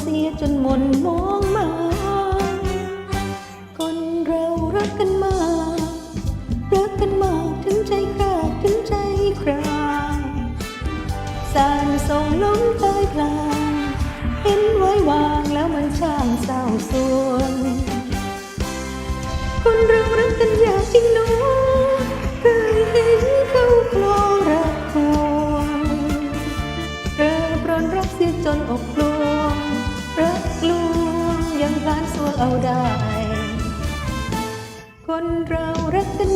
เสียจนหมนมองมาคนเรารักกันมากรักกันมากถึงใจขาดถึงใจคราสารส่งล้มตายพลางเห็นไว้วางแล้วมันช่างเศร้าส่วงคนเรา เอาได้ คนเรารักกัน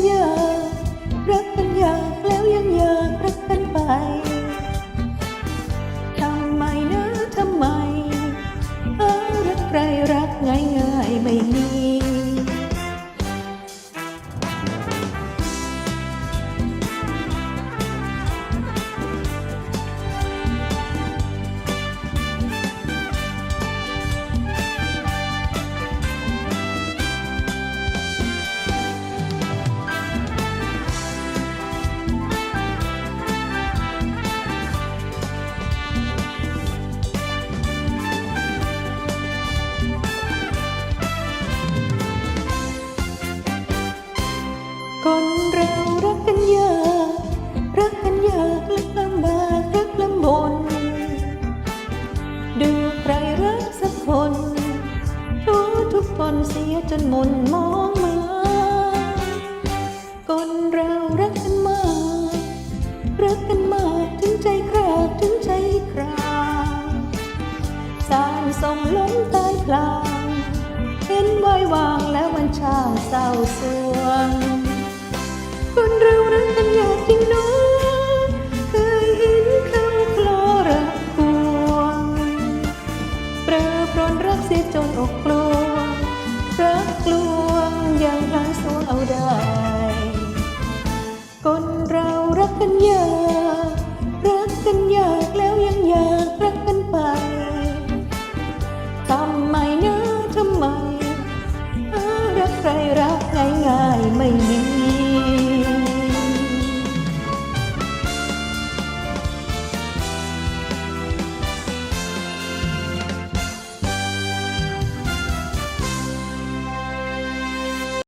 เสียจนหมุนมองมาก่อนเรารักกันมาก รักกันมากถึงใจแคราถึงใจคราสารส่งล้มตายพลางเห็นวายวางแล้วมันช่างเศร้าสวงคนเรารักกันอยากจริงน้อเคยเห็นคำคลอระกวงเปรอพรนรักเสียจนอกกลัว รักลวงอย่างพลั้งสวงเอาได้ คนเรารักกันยาก